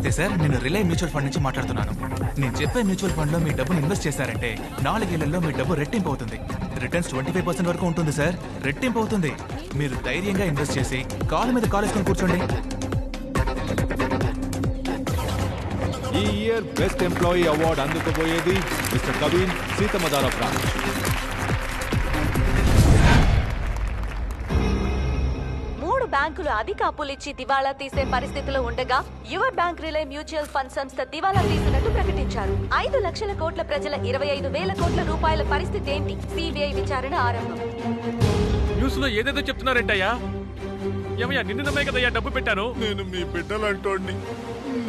నమస్తే సార్ నేను రిలయన్ mutual fund నుంచి మాట్లాడుతున్నాను. నేను చెప్పే మ్యూచువల్ ఫండ్లో మీ డబ్బును ఇన్వెస్ట్ చేశారంటే నాలుగేళ్ళలో మీ డబ్బు రెట్టింపు అవుతుంది. రిటర్న్స్ ట్వంటీ ఫైవ్ పర్సెంట్ వరకు ఉంటుంది సార్. రెట్టింపు అవుతుంది. మీరు ధైర్యంగా ఇన్వెస్ట్ చేసి కాలు మీద కాలేసుకొని కూర్చోండి. ఈ ఇయర్ బెస్ట్ ఎంప్లాయీ అవార్డు అందుకోబోయేది మిస్టర్ కవిన్ సీతమదార ప్రాంత్ బ్యాంకులు అధిక అప్పులిచ్చి దివాళా తీసే పరిస్థితిలో ఉండగా యువ బ్యాంక్ రిలే మ్యూచువల్ ఫండ్ సంస్థ దివాళా తీసినట్టు ప్రకటించారు. ఐదు లక్షల కోట్ల ప్రజల ఇరవై ఐదు వేల కోట్ల రూపాయల పరిస్థితి ఏంటి? సిబిఐ విచారణ ఆరంభం. న్యూస్లో ఏదేదో చెప్తున్నారేంటయ్యా. ఏమయ్యా నిన్ను నమ్మే కదయ్యా డబ్బు పెట్టాను నేను మీ బిడ్డలంటోడిని.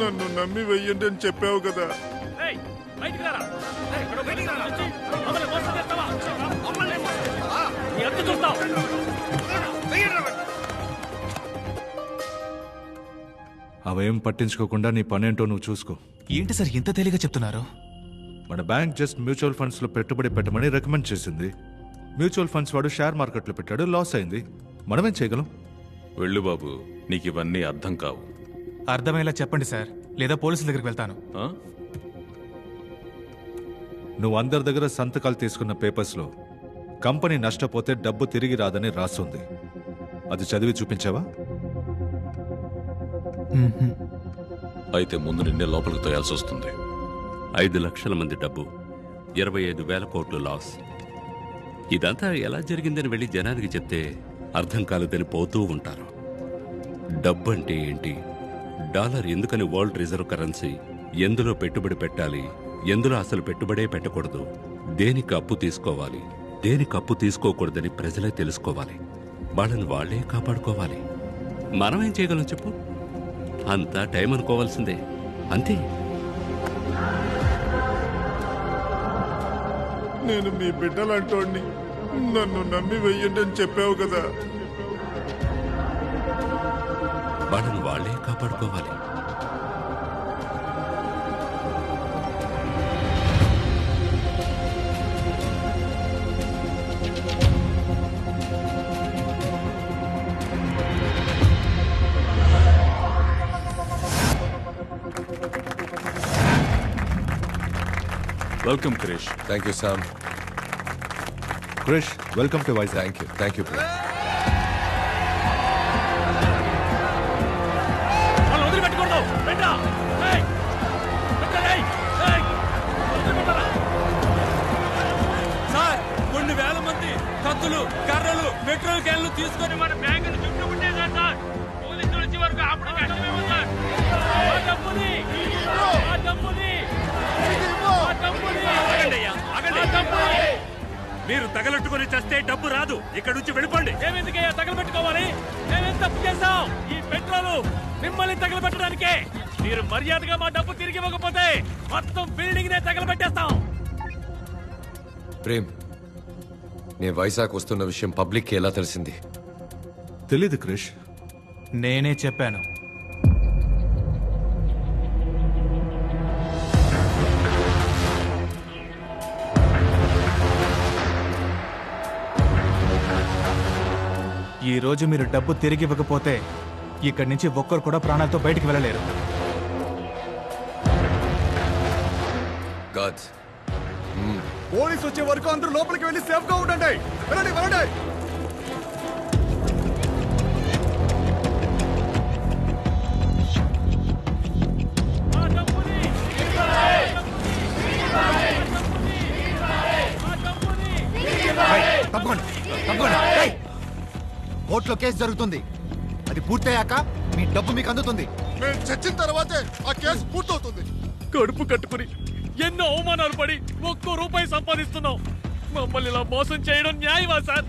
నన్ను నమ్మి వెయ్యండి అని చెప్పావు కదా. ఏయ్, అవేం పట్టించుకోకుండా నీ పనేంటో నువ్వు చూసుకో. ఏంటి సార్ ఇంత తేలిగా చెప్తున్నారు? మన బ్యాంక్ జస్ట్ మ్యూచువల్ ఫండ్స్లో పెట్టుబడి పెట్టమని రికమెండ్ చేసింది. మ్యూచువల్ ఫండ్స్ వాడు షేర్ మార్కెట్లో పెట్టాడు లాస్ అయింది. మనమేం చేయగలం? వెళ్ళు బాబు నీకు ఇవన్నీ అర్థం కావు. అర్థమయ్యేలా చెప్పండి సార్ లేదా పోలీసుల దగ్గరికి వెళ్తాను. ఆ? నువ్వు అందరి దగ్గర సంతకాలు తీసుకున్న పేపర్స్లో కంపెనీ నష్టపోతే డబ్బు తిరిగి రాదని రాస్తుంది అది చదివి చూపించావా. అయితే ముందు నిన్నే లోపలికి తోయాల్సి వస్తుంది. ఐదు లక్షల మంది డబ్బు ఇరవై ఐదు వేల కోట్లు లాస్. ఇదంతా ఎలా జరిగిందని వెళ్ళి జనానికి చెప్తే అర్థం కాలేదని పోతూ ఉంటారు. డబ్బు అంటే ఏంటి? డాలర్ ఎందుకని వరల్డ్ రిజర్వ్ కరెన్సీ ఎందులో పెట్టుబడి పెట్టాలి ఎందులో అసలు పెట్టుబడే పెట్టకూడదు దేనికి అప్పు తీసుకోవాలి దేనికి అప్పు తీసుకోకూడదని ప్రజలే తెలుసుకోవాలి. వాళ్ళని వాళ్ళే కాపాడుకోవాలి. మనం ఏం చేయగలం చెప్పు? అంతా టైం అనుకోవాల్సిందే. అంతే. నేను మీ బిడ్డలంటోడిని నన్ను నమ్మి వెయ్యండి అని చెప్పావు కదా. వాళ్ళని వాళ్ళే కాపాడుకోవాలి. Welcome Krish thank you Sam Krish welcome to Vizag thank you thank you. Sir కొన్ని వేల మంది కత్తులు కర్రలు పెట్రోల్ క్యాన్లు తీసుకొని మన బ్యాంకును చుట్టుకుంటేశారు సార్. పోలీసులు వచ్చే వరకు అప్పుడు కష్టమేమో సార్. ఆగండి అయ్యా, ఆగండి. ఆ డబ్బుని మీరు తగలెట్టుకుని చస్తే డబ్బు రాదు. ఇక్కడ నుంచి వెళ్ళిపోండి. మేమెందుకయ్యా తగలబెట్టుకోవాలి? మేమేం తప్పు చేస్తాం ఈ పెట్రోలు మిమ్మల్ని తగలబెట్టడానికే. మీరు మర్యాదగా మా డబ్బు తిరిగి ఇవ్వకపోతే మొత్తం బిల్డింగ్ నే తగలబెట్టేస్తాం. ప్రేమ్ నేను వైజాగ్ వస్తున్న విషయం పబ్లిక్ ఎలా తెలిసింది? తెలీదు క్రిష్. నేనే చెప్పాను. ఈ రోజు మీరు డబ్బు తిరిగి ఇవ్వకపోతే ఇక్కడి నుంచి ఒక్కరు కూడా ప్రాణాలతో బయటికి వెళ్ళలేరు. గాడ్స్ పోలీస్ వచ్చే వరకు అందరూ లోపలికి వెళ్ళి సేఫ్గా ఉండండి. వెళ్ళండి వెళ్ళండి. తప్పకుండా తప్పకుండా! కోర్టులో కేసు జరుగుతుంది. అది పూర్తయ్యాక మీ డబ్బు మీకు అందుతుంది. మేము చచ్చిన తర్వాతే ఆ కేసు పూర్తవుతుంది. కడుపు కట్టుకుని ఎన్నో అవమానాలు పడి ఒక్కో రూపాయి సంపాదిస్తున్నాం మమ్మల్ని ఇలా మోసం చేయడం న్యాయమా సార్?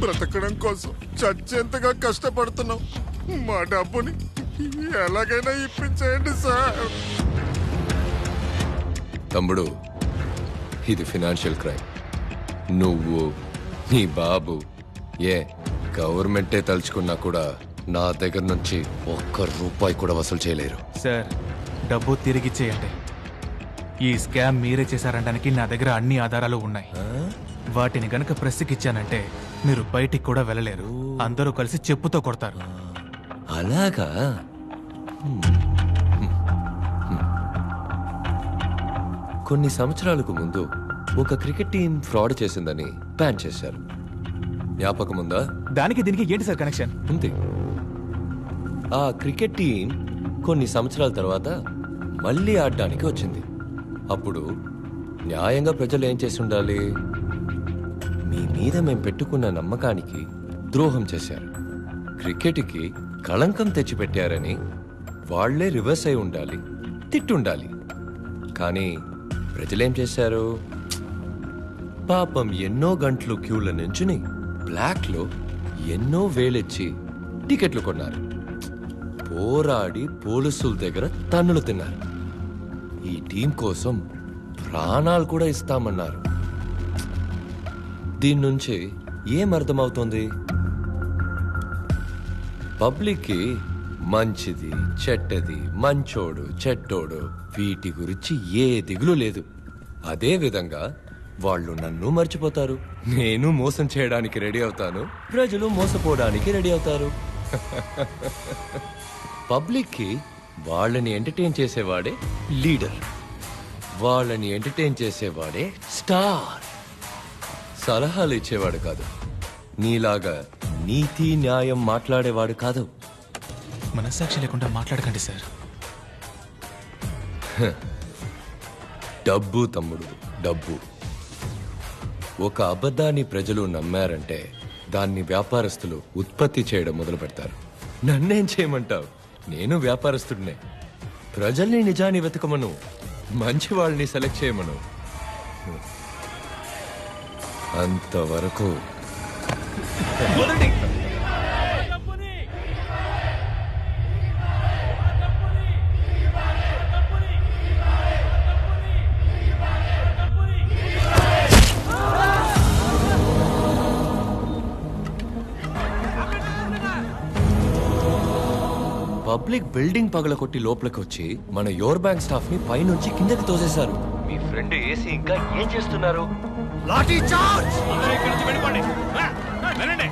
బ్రతకడం కోసం చచ్చేంతగా కష్టపడుతున్నాం. మా డబ్బుని ఎలాగైనా ఇప్పించేయండి సార్. తమ్ముడు ఇది ఫినాన్షియల్ క్రైమ్. నువ్వు నీ బాబు ఏ గవర్నమెంటే తలుచుకున్నా కూడా నా దగ్గర నుంచి ఒక్క రూపాయి కూడా వసూలు చేయలేరు. సార్ డబ్బు తిరిగి చేయండి ఈ స్కామ్ మీరే చేశారనడానికి నా దగ్గర అన్ని ఆధారాలు ఉన్నాయి. వాటిని గనక ప్రెస్కి ఇచ్చానంటే మీరు బయటికి కూడా వెళ్ళలేరు. అందరూ కలిసి చెప్పుతో కొడతారు. అలాగా? కొన్ని సంవత్సరాలకు ముందు ఒక క్రికెట్ టీం ఫ్రాడ్ చేసిందని ప్లాన్ చేశారు. జ్ఞాపకం ఉందా దానికి దీనికి ఏంటి సార్ కనెక్షన్ ఉంది ఆ క్రికెట్ టీం కొన్ని సంవత్సరాల తర్వాత మళ్ళీ ఆడడానికి వచ్చింది. అప్పుడు న్యాయంగా ప్రజలు ఏం చేసి ఉండాలి? మీ మీద మేము పెట్టుకున్న నమ్మకానికి ద్రోహం చేశారు. క్రికెట్కి కళంకం తెచ్చిపెట్టారని వాళ్ళే రివర్స్ అయి ఉండాలి తిట్టుండాలి. కానీ ప్రజలేం చేశారు? పాపం ఎన్నో గంటలు క్యూల నుంచుని బ్లాక్లో ఎన్నో వేలెచ్చి టికెట్లు కొన్నారు. పోరాడి పోలీసుల దగ్గర తన్నులు తిన్నారు. ఈ టీం కోసం ప్రాణాలు కూడా ఇస్తామన్నారు. దీని నుంచి ఏం అర్థమవుతుంది? పబ్లిక్కి మంచిది చెడ్డది మంచోడు చెట్టోడు వీటి గురించి ఏ దిగులు లేదు. అదే విధంగా వాళ్ళు నన్ను మర్చిపోతారు. నేను మోసం చేయడానికి రెడీ అవుతాను. ప్రజలు మోసపోవడానికి రెడీ అవుతారు. పబ్లిక్కి వాళ్ళని ఎంటర్టైన్ చేసేవాడే లీడర్. వాళ్ళని ఎంటర్టైన్ చేసేవాడే స్టార్. సలహాలు ఇచ్చేవాడు కాదు. నీలాగా నీతి న్యాయం మాట్లాడేవాడు కాదు. మనస్సాక్షి లేకుండా మాట్లాడకండి సార్. డబ్బు తమ్ముడు డబ్బు. ఒక అబద్ధాన్ని ప్రజలు నమ్మారంటే దాన్ని వ్యాపారస్తులు ఉత్పత్తి చేయడం మొదలు పెడతారు నన్నేం చేయమంటావు? నేను వ్యాపారస్తుడినే. ప్రజల్ని నిజాన్ని వెతకమను. మంచి వాళ్ళని సెలెక్ట్ చేయమను. అంతవరకు. పబ్లిక్ బిల్డింగ్ పగలకొట్టి లోపలికి వచ్చి మన యోర్ బ్యాంక్ స్టాఫ్ని పైనుంచి కిందకి తోసేశారు. మీ ఫ్రెండ్ ఏసీ ఇంకా ఏం చేస్తున్నారు? లాఠీ చార్జ్ అందరూ ఇక్కడి నుంచి వెళ్ళిపోండి. వెళ్ళండి,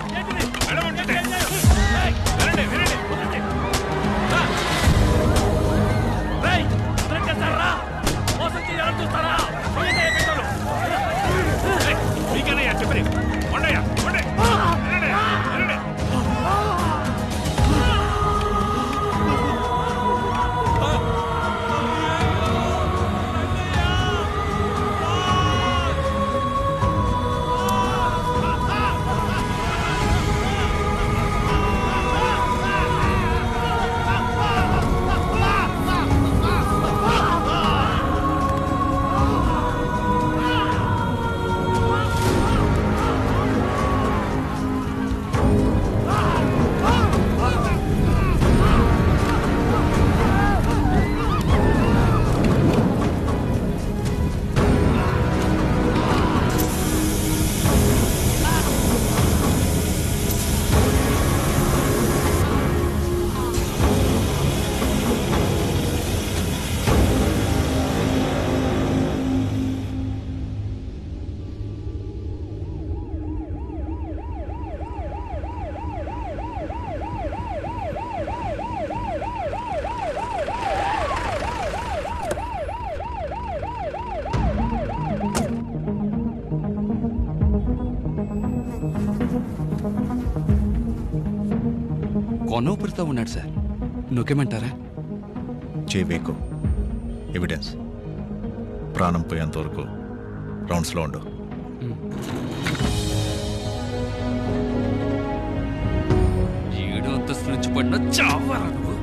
కొనూపిరితో ఉన్నాడు సార్. నొక్కేమంటారా? చేయబేకు ఎవిడెన్స్ ప్రాణం పోయేంత వరకు రౌండ్స్లో ఉండు. ఏడు అంతస్తు నుంచి పడిన చావరా నువ్వు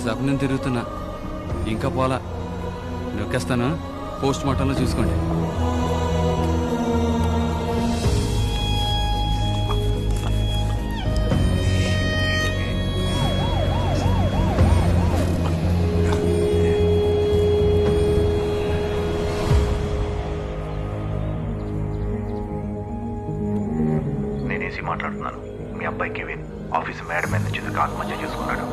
సగం నేను తిరుగుతున్నా. ఇంకా పోలా. నొక్కేస్తాను. పోస్ట్ మార్టంలో చూసుకోండి. మీ అబ్బాయి కెవిన్ ఆఫీస్ మేడం మీద నుంచి ఆత్మహత్య చేసుకున్నాడు.